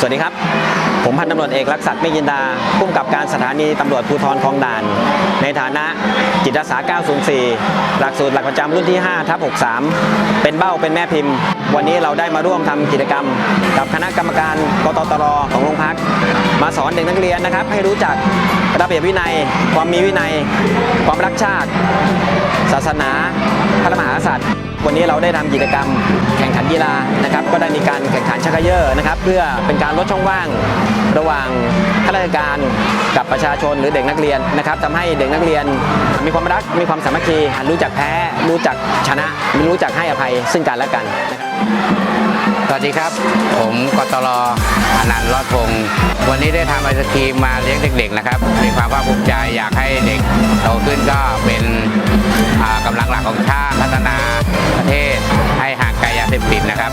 สวัสดีครับ ผมพันตำรวจเอกรักษักดิ์เมฆยินดาผู้กำกับการสถานีตำรวจภูธรคลองด่าน ในฐานะจิตอาสา 904 หลักสูตรหลักประจำรุ่นที่ 5 ทับ 63 เป็นเบ้าเป็นแม่พิมพ์ วันนี้เราได้มาร่วมทำกิจกรรม กับคณะกรรมการกตตรของโรงพัก มาสอนเด็กนักเรียนนะครับ ให้รู้จักระเบียบวินัย ความมีวินัย ความรักชาติ ศาสนา พระมหากษัตริย์ วันนี้เราได้ทำกิจกรรมแข่งขันกีฬานะครับ ก็ได้มีการแข่งขันชักเยอร์นะครับ เพื่อเป็นการลดช่องว่างระหว่างข้าราชการกับประชาชนหรือเด็กนักเรียนนะครับทำให้เด็กนักเรียนมีความรักมีความสามัคคีรู้จักแพ้รู้จักชนะรู้จักให้อภัยซึ่งกันและกันสวัสดีครับ ผมกตลอนันต์รอดพงศ์วันนี้ได้ทำไอศครีมมาเลี้ยงเด็กๆนะครับ มีความภาคภูมิใจอยากให้เด็กโตขึ้นก็เป็น หลักของชาติพัฒนาประเทศให้ห่างไกลยาเสพติดนะครับ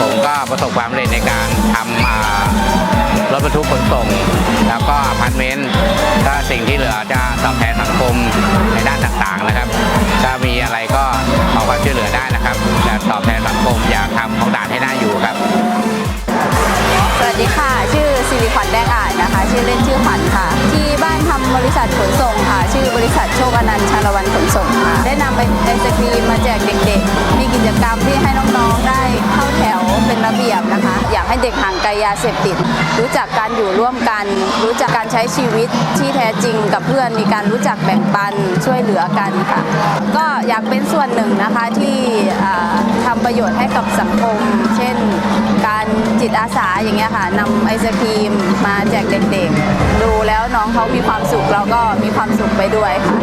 ผมก็ประสบความสำเร็จในการทำรถบรรทุกขนส่ง แล้วก็อพาร์ตเมนต์ก็สิ่งที่เหลือจะตอบแทนสังคมในด้านต่างๆนะครับ ถ้ามีอะไรก็ขอความช่วยเหลือได้นะครับจะตอบแทนสังคมอยากทำของด่านให้น่าอยู่ครับ สวัสดีค่ะ ชื่อสิริขวัญแดงอาจนะคะ ชื่อเล่นชื่อขวัญค่ะ ที่บ้านทำบริษัทขนส่งค่ะ ชื่อบริษัทโชคอนันต์ชาละวันขน จกรรมที่ให้น้องๆได้เข้าแถวเป็นระเบียบนะคะ อยากให้เด็กห่างไกลยาเสพติด รู้จักการอยู่ร่วมกัน รู้จักการใช้ชีวิตที่แท้จริงกับเพื่อนมีการรู้จักแบ่งปันช่วยเหลือกันค่ะ ก็อยากเป็นส่วนหนึ่งนะคะที่อ่าทำประโยชน์ให้กับสังคม เช่น การจิตอาสาอย่างเงี้ยค่ะนำไอศครีมมาแจกเด็กๆดูแล้วน้องเขามีความสุขเราก็มีความสุขไปด้วยค่ะ